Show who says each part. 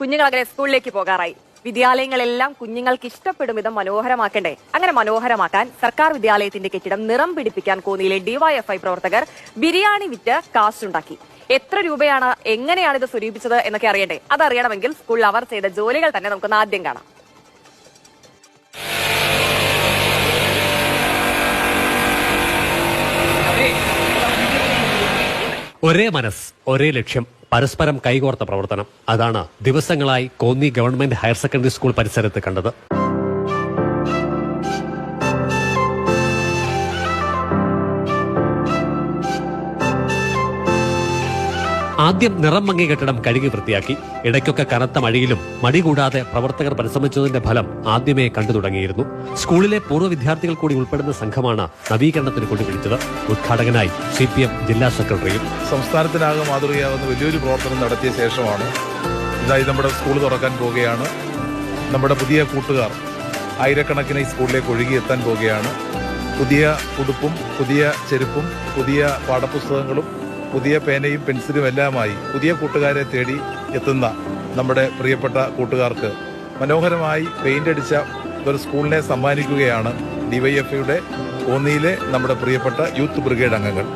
Speaker 1: കുഞ്ഞുങ്ങൾ അങ്ങനെ സ്കൂളിലേക്ക് പോകാറായി. വിദ്യാലയങ്ങളെല്ലാം കുഞ്ഞുങ്ങൾക്ക് ഇഷ്ടപ്പെടും വിധം മനോഹരമാക്കണ്ടേ. അങ്ങനെ മനോഹരമാക്കാൻ സർക്കാർ വിദ്യാലയത്തിന്റെ കെട്ടിടം നിറം പിടിപ്പിക്കാൻ കോന്നിയിലെ ഡിവൈഎഫ്ഐ പ്രവർത്തകർ ബിരിയാണി വിറ്റ് കാശുണ്ടാക്കി. എത്ര രൂപയാണ് എങ്ങനെയാണ് ഇത് സ്വരൂപിച്ചത് എന്നൊക്കെ അറിയണ്ടേ. അതറിയണമെങ്കിൽ സ്കൂളിൽ അവർ ചെയ്ത ജോലികൾ തന്നെ നമുക്ക് ആദ്യം കാണാം.
Speaker 2: ഒരേ മനസ് ഒരേ ലക്ഷ്യം പരസ്പരം കൈകോർത്ത പ്രവർത്തനം. അതാണ് ദിവസങ്ങളായി Konni government higher secondary school പരിസരത്ത് കണ്ടത്. ആദ്യം നിറം മങ്ങി കെട്ടിടം കഴുകി വൃത്തിയാക്കി ഇടയ്ക്കൊക്കെ കനത്ത മഴയിലും മടി കൂടാതെ പ്രവർത്തകർ പരിശ്രമിച്ചതിന്റെ ഫലം ആദ്യമേ കണ്ടു തുടങ്ങിയിരുന്നു. സ്കൂളിലെ പൂർവ വിദ്യാർത്ഥികൾ കൂടി ഉൾപ്പെടുന്ന സംഘമാണ് നവീകരണത്തിന് കൊണ്ടുപിടിച്ചത്. ഉദ്ഘാടകനായി സി പി എം ജില്ലാ സെക്രട്ടറിയും
Speaker 3: സംസ്ഥാനത്തിനാകെ മാതൃകയാകുന്ന വലിയൊരു പ്രവർത്തനം നടത്തിയ ശേഷമാണ് ഇതായി നമ്മുടെ സ്കൂൾ തുറക്കാൻ പോവുകയാണ് നമ്മുടെ പുതിയ കൂട്ടുകാർ ആയിരക്കണക്കിന് ഈ സ്കൂളിലേക്ക് ഒഴുകിയെത്താൻ പോവുകയാണ് പുതിയ ഉടുപ്പും പുതിയ ചെരുപ്പും പുതിയ പാഠപുസ്തകങ്ങളും പുതിയ പേനയും പെൻസിലും എല്ലാമായി പുതിയ കൂട്ടുകാരെ തേടി എത്തുന്ന നമ്മുടെ പ്രിയപ്പെട്ട കൂട്ടുകാർക്ക് മനോഹരമായി പെയിന്റ് അടിച്ച ഒരു സ്കൂളിനെ സമ്മാനിക്കുകയാണ് ഡിവൈഎഫ്ഐയുടെ കോന്നിയിലെ നമ്മുടെ പ്രിയപ്പെട്ട യൂത്ത് ബ്രിഗേഡ് അംഗങ്ങൾ.